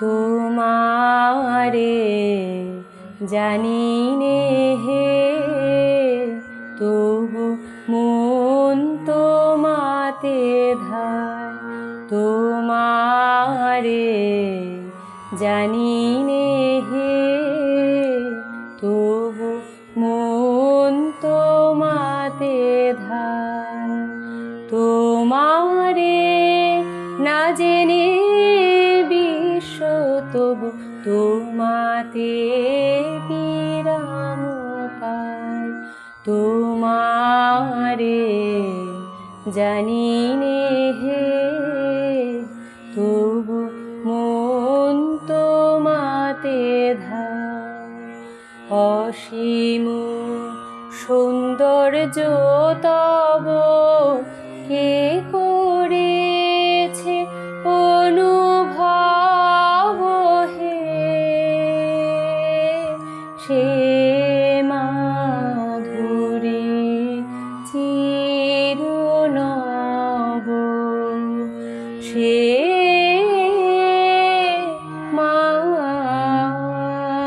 তোমারে জানি নে হে, তবু মন তোমাতে ধার তোমারে জানি নে হে, তবু মন তোমাতে ধার তোমারে না জেনে তবু তোমাতে বিরাম পায় তোমারে জানি নে হে, তবু মন তোমাতে ধার অসীম সৌন্দর্য তব কে করেছে সে মাধুরী চিরনব সে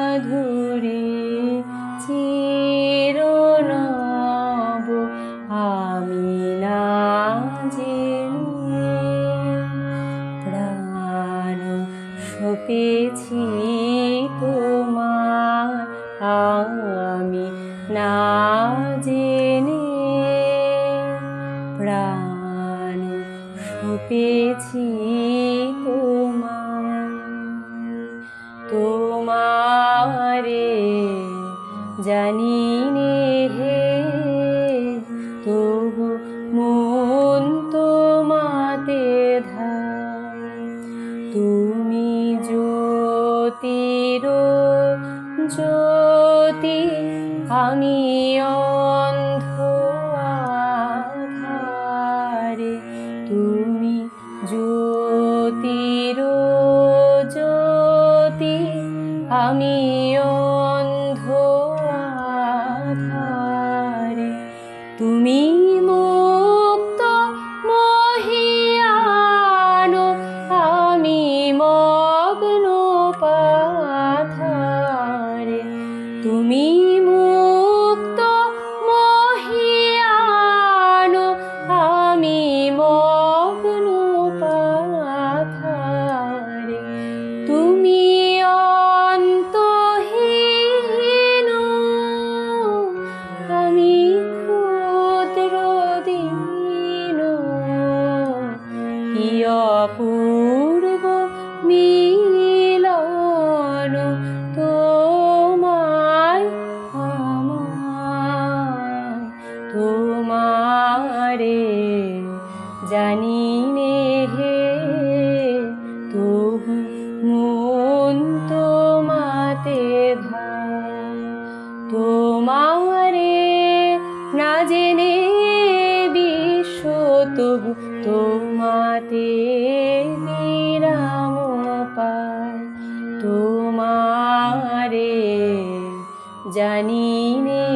মাধুরী চিরনব আমি না জেনে প্রাণ সপেছি তোমার আমি না জেনে প্রাণ সুপেছি তোমার তোমারে জানি নে আমি অন্ধ আধারে তুমি জ্যোতির জ্যোতি আমি অন্ধ আধারে তুমি কি অপূর্ব মিলন তোমায় তোমারে জানি নে হে তবু মন তোমাতে ধার তোমারে তবু তোমাতে নিরাম পায়। তোমারে জানি নে